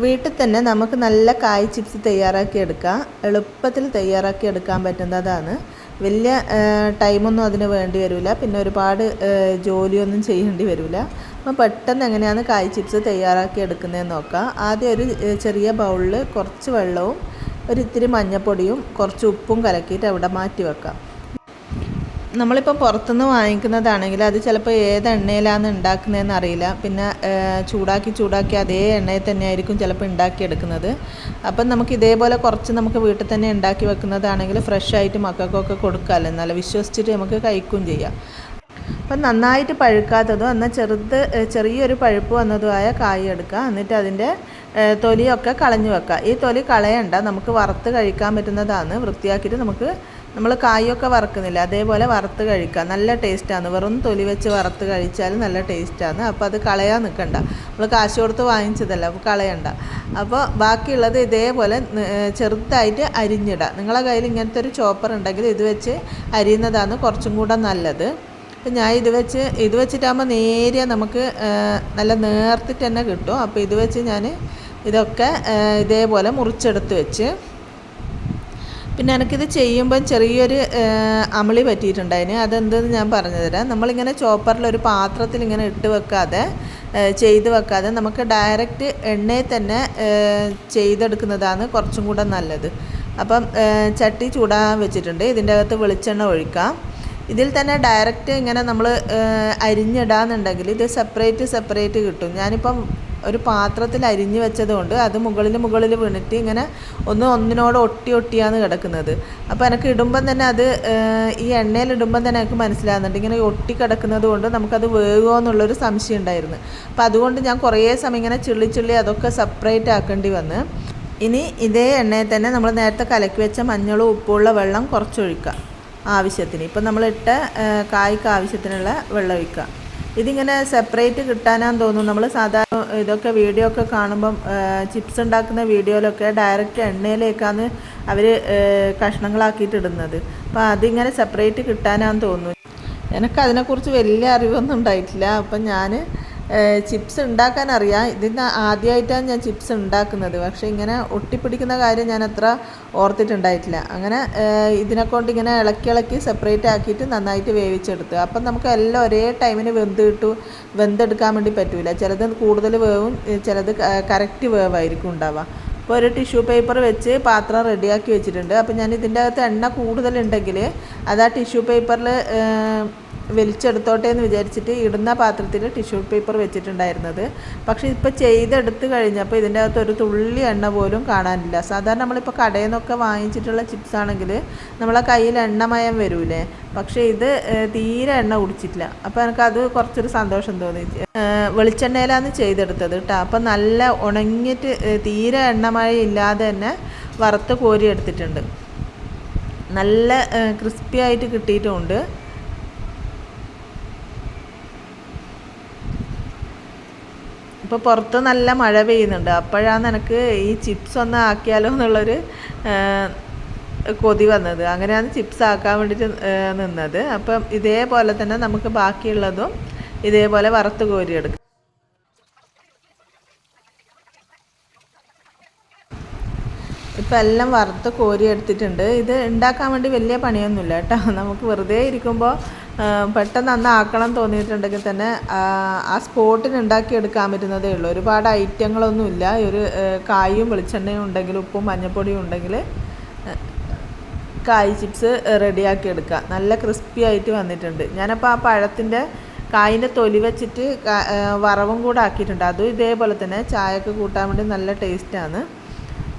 വീട്ടിൽ തന്നെ നമുക്ക് നല്ല കായ് ചിപ്സ് തയ്യാറാക്കി എടുക്കാം. എളുപ്പത്തിൽ തയ്യാറാക്കി എടുക്കാൻ പറ്റുന്നതാണ്. വലിയ ടൈമൊന്നും അതിന് വേണ്ടി വരില്ല പിന്നെ ഒരുപാട് ജോലിയൊന്നും ചെയ്യേണ്ടി വരില്ല അപ്പോൾ പെട്ടെന്ന് എങ്ങനെയാണ് കായ് ചിപ്സ് തയ്യാറാക്കി എടുക്കുന്നതെന്ന് നോക്കാം. ആദ്യം ഒരു ചെറിയ ബൗളിൽ കുറച്ച് വെള്ളവും ഒരു ഇത്തിരി മഞ്ഞൾപ്പൊടിയും കുറച്ച് ഉപ്പും കലക്കിയിട്ട് അവിടെ മാറ്റി വെക്കാം. നമ്മളിപ്പോൾ പുറത്തുനിന്ന് വാങ്ങിക്കുന്നതാണെങ്കിൽ അത് ചിലപ്പോൾ ഏത് എണ്ണയിലാണ് ഉണ്ടാക്കുന്നതെന്ന് അറിയില്ല. പിന്നെ ചൂടാക്കി ചൂടാക്കി അതേ എണ്ണയിൽ തന്നെ ആയിരിക്കും ചിലപ്പോൾ ഉണ്ടാക്കിയെടുക്കുന്നത്. അപ്പം നമുക്ക് ഇതേപോലെ കുറച്ച് നമുക്ക് വീട്ടിൽ തന്നെ ഉണ്ടാക്കി വെക്കുന്നതാണെങ്കിൽ ഫ്രഷ് ആയിട്ട് മക്കൾക്കൊക്കെ കൊടുക്കാമല്ലോ നല്ല വിശ്വസിച്ചിട്ട് നമുക്ക് കഴിക്കുകയും ചെയ്യാം. അപ്പം നന്നായിട്ട് പഴുക്കാത്തതും എന്നാൽ ചെറുത് ചെറിയൊരു പഴുപ്പ് വന്നതുമായ കായ് എടുക്കുക. എന്നിട്ട് അതിന്റെ തൊലിയൊക്കെ കളഞ്ഞു വെക്കുക. ഈ തൊലി കളയണ്ട നമുക്ക് വറുത്ത് കഴിക്കാൻ പറ്റുന്നതാണ്. വൃത്തിയാക്കിയിട്ട് നമുക്ക് നമ്മൾ കായൊക്കെ വറക്കുന്നില്ല അതേപോലെ വറുത്ത് കഴിക്കുക. നല്ല ടേസ്റ്റാണ്. വെറും തൊലി വെച്ച് വറുത്ത് കഴിച്ചാൽ നല്ല ടേസ്റ്റാണ്. അപ്പോൾ അത് കളയാൻ നിൽക്കണ്ട. നമ്മൾ കാശ് കൊടുത്ത് വാങ്ങിച്ചതല്ല അപ്പോൾ കളയണ്ട. അപ്പോൾ ബാക്കിയുള്ളത് ഇതേപോലെ ചെറുതായിട്ട് അരിഞ്ഞിടുക. നിങ്ങളെ കയ്യിൽ ഇങ്ങനത്തെ ഒരു ചോപ്പർ ഉണ്ടെങ്കിൽ ഇത് വെച്ച് അരിയുന്നതാണ് കുറച്ചും കൂടെ നല്ലത്. അപ്പം ഞാൻ ഇത് വെച്ച് ഇത് വെച്ചിട്ടാകുമ്പോൾ നേരെ നമുക്ക് നല്ല നേർത്തിട്ട് തന്നെ കിട്ടും. അപ്പോൾ ഇത് വെച്ച് ഞാൻ ഇതൊക്കെ ഇതേപോലെ മുറിച്ചെടുത്ത് വെച്ച്. പിന്നെ എനിക്കിത് ചെയ്യുമ്പം ചെറിയൊരു അമളി പറ്റിയിട്ടുണ്ടായിന് അതെന്തെന്ന് ഞാൻ പറഞ്ഞുതരാം. നമ്മളിങ്ങനെ ചോപ്പറിലൊരു പാത്രത്തിൽ ഇങ്ങനെ ഇട്ട് വെക്കാതെ ചെയ്ത് വെക്കാതെ നമുക്ക് ഡയറക്റ്റ് എണ്ണയിൽ തന്നെ ചെയ്തെടുക്കുന്നതാണ് കുറച്ചും കൂടെ നല്ലത്. അപ്പം ചട്ടി ചൂടാൻ വെച്ചിട്ടുണ്ട്. ഇതിന്റെ അകത്ത് വെളിച്ചെണ്ണ ഒഴിക്കാം. ഇതിൽ തന്നെ ഡയറക്റ്റ് ഇങ്ങനെ നമ്മൾ അരിഞ്ഞിടാന്നുണ്ടെങ്കിൽ ഇത് സെപ്പറേറ്റ് സെപ്പറേറ്റ് കിട്ടും. ഞാനിപ്പം ഒരു പാത്രത്തിൽ അരിഞ്ഞു വെച്ചതുകൊണ്ട് അത് മുകളിൽ മുകളിൽ വീണിട്ട് ഇങ്ങനെ ഒന്ന് ഒന്നിനോട് ഒട്ടി ഒട്ടിയാണ് കിടക്കുന്നത്. അപ്പോൾ എനിക്ക് ഇടുമ്പം തന്നെ അത് ഈ എണ്ണയിൽ ഇടുമ്പം തന്നെ എനിക്ക് മനസ്സിലാകുന്നുണ്ട് ഇങ്ങനെ ഒട്ടി കിടക്കുന്നത് കൊണ്ട് നമുക്കത് വേകുമോ എന്നുള്ളൊരു സംശയം ഉണ്ടായിരുന്നു. അപ്പോൾ അതുകൊണ്ട് ഞാൻ കുറേ സമയം ഇങ്ങനെ ചിള്ളി ചിള്ളി അതൊക്കെ സെപ്പറേറ്റ് ആക്കേണ്ടി വന്ന് ഇനി ഇതേ എണ്ണയിൽ തന്നെ നമ്മൾ നേരത്തെ കലക്കി വെച്ച മഞ്ഞളും ഉപ്പുള്ള വെള്ളം കുറച്ചൊഴിക്കുക. ആവശ്യത്തിന്. ഇപ്പം നമ്മളിട്ട കായ്ക്ക് ആവശ്യത്തിനുള്ള വെള്ളം ഒഴിക്കുക. ഇതിങ്ങനെ സെപ്പറേറ്റ് കിട്ടാനാന്ന് തോന്നുന്നു. നമ്മൾ സാധാരണ ഇതൊക്കെ വീഡിയോ ഒക്കെ കാണുമ്പം ചിപ്സ് ഉണ്ടാക്കുന്ന വീഡിയോയിലൊക്കെ ഡയറക്റ്റ് എണ്ണയിലേക്കാണ് അവർ കഷ്ണങ്ങളാക്കിയിട്ട് ഇടുന്നത് അപ്പോൾ അതിങ്ങനെ സെപ്പറേറ്റ് കിട്ടാനാന്ന് തോന്നുന്നു. എനിക്ക് അതിനെക്കുറിച്ച് വലിയ അറിവൊന്നും ഉണ്ടായിട്ടില്ല. അപ്പം ഞാൻ ചിപ്സ് ഉണ്ടാക്കാൻ അറിയാം. ഇതിന് ആദ്യമായിട്ടാണ് ഞാൻ ചിപ്സ് ഉണ്ടാക്കുന്നത്. പക്ഷേ ഇങ്ങനെ ഒട്ടിപ്പിടിക്കുന്ന കാര്യം ഞാൻ അത്ര ഓർത്തിട്ടുണ്ടായിട്ടില്ല. അങ്ങനെ ഇതിനെക്കൊണ്ട് ഇങ്ങനെ ഇളക്കി ഇളക്കി സെപ്പറേറ്റ് ആക്കിയിട്ട് നന്നായിട്ട് വേവിച്ചെടുത്തു. അപ്പം നമുക്ക് എല്ലാം ഒരേ ടൈമിന് വെന്ത് കിട്ടു വെന്തെടുക്കാൻ വേണ്ടി പറ്റില്ല ചിലത് കൂടുതൽ വേവും ചിലത് കറക്റ്റ് വേവായിരിക്കും ഉണ്ടാവുക. അപ്പോൾ ഒരു ടിഷ്യൂ പേപ്പർ വെച്ച് പാത്രം റെഡിയാക്കി വെച്ചിട്ടുണ്ട്. അപ്പോൾ ഞാൻ ഇതിന്റെ അകത്ത് എണ്ണ കൂടുതലുണ്ടെങ്കിൽ അത് ആ ടിഷ്യൂ പേപ്പറിൽ വലിച്ചെടുത്തോട്ടെ എന്ന് വിചാരിച്ചിട്ട് ഇടുന്ന പാത്രത്തിൽ ടിഷ്യൂ പേപ്പർ വെച്ചിട്ടുണ്ടായിരുന്നത്. പക്ഷേ ഇപ്പോൾ ചെയ്തെടുത്ത് കഴിഞ്ഞപ്പോൾ ഇതിന്റെ അകത്ത് ഒരു തുള്ളി എണ്ണ പോലും കാണാനില്ല. സാധാരണ നമ്മളിപ്പോൾ കടയിൽ നിന്നൊക്കെ വാങ്ങിച്ചിട്ടുള്ള ചിപ്സ് ആണെങ്കിൽ നമ്മളെ കയ്യിൽ എണ്ണമയം വരൂലേ. പക്ഷേ ഇത് തീരെ എണ്ണ കുടിച്ചിട്ടില്ല. അപ്പോൾ എനിക്കത് കുറച്ചൊരു സന്തോഷം തോന്നി. വെളിച്ചെണ്ണയിലാണ് ചെയ്തെടുത്തത് കേട്ടോ. അപ്പം നല്ല ഉണങ്ങിയിട്ട് തീരെ എണ്ണമഴ ഇല്ലാതെ തന്നെ വറുത്ത് കോരി എടുത്തിട്ടുണ്ട് നല്ല ക്രിസ്പി ആയിട്ട് കിട്ടിയിട്ടുണ്ട്. ഇപ്പോൾ പുറത്ത് നല്ല മഴ പെയ്യുന്നുണ്ട്. അപ്പോഴാണ് എനിക്ക് ഈ ചിപ്സ് ഒന്ന് ആക്കിയാലോ എന്നുള്ളൊരു കൊതി വന്നത്. അങ്ങനെയാണ് ചിപ്സ് ആക്കാൻ വേണ്ടിയിട്ട് നിന്നത്. അപ്പം ഇതേപോലെ തന്നെ നമുക്ക് ബാക്കിയുള്ളതും ഇതേപോലെ വറുത്ത് കോരിയെടുക്കാം. ഇപ്പം എല്ലാം വറുത്ത് കോരി എടുത്തിട്ടുണ്ട്. ഇത് ഉണ്ടാക്കാൻ വേണ്ടി വലിയ പണിയൊന്നുമില്ല കേട്ടോ. നമുക്ക് വെറുതെ ഇരിക്കുമ്പോൾ പെട്ടെന്ന് അന്ന് ആക്കണം തോന്നിയിട്ടുണ്ടെങ്കിൽ തന്നെ ആ സ്പോട്ടിന് ഉണ്ടാക്കിയെടുക്കാൻ പറ്റുന്നതേ ഉള്ളൂ. ഒരുപാട് ഐറ്റങ്ങളൊന്നുമില്ല ഒരു കായും വെളിച്ചെണ്ണയും ഉണ്ടെങ്കിൽ ഉപ്പും മഞ്ഞൾപ്പൊടിയും ഉണ്ടെങ്കിൽ കായ് ചിപ്സ് റെഡിയാക്കി എടുക്കുക. നല്ല ക്രിസ്പി ആയിട്ട് വന്നിട്ടുണ്ട്. ഞാനപ്പോൾ ആ പഴത്തിന്റെ കായിന്റെ തൊലി വെച്ചിട്ട് വറവും കൂടെ ആക്കിയിട്ടുണ്ട്. അതും ഇതേപോലെ തന്നെ ചായക്ക് കൂട്ടാൻ വേണ്ടി നല്ല ടേസ്റ്റാണ്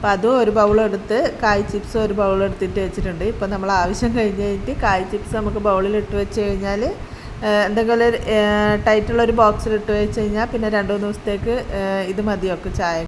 അപ്പോൾ അതും ഒരു ബൗളെടുത്ത് കായ് ചിപ്സ് ഒരു ബൗളെടുത്തിട്ട് വെച്ചിട്ടുണ്ട്. ഇപ്പോൾ നമ്മൾ ആവശ്യം കഴിഞ്ഞ് കഴിഞ്ഞിട്ട് കായ് ചിപ്സ് നമുക്ക് ബൗളിലിട്ട് വെച്ച് കഴിഞ്ഞാൽ എന്തെങ്കിലും ഒരു ടൈറ്റുള്ള ഒരു ബോക്സിലിട്ട് വെച്ച് കഴിഞ്ഞാൽ പിന്നെ രണ്ട് മൂന്ന് ദിവസത്തേക്ക് ഇത് മതിയൊക്കെ ചായ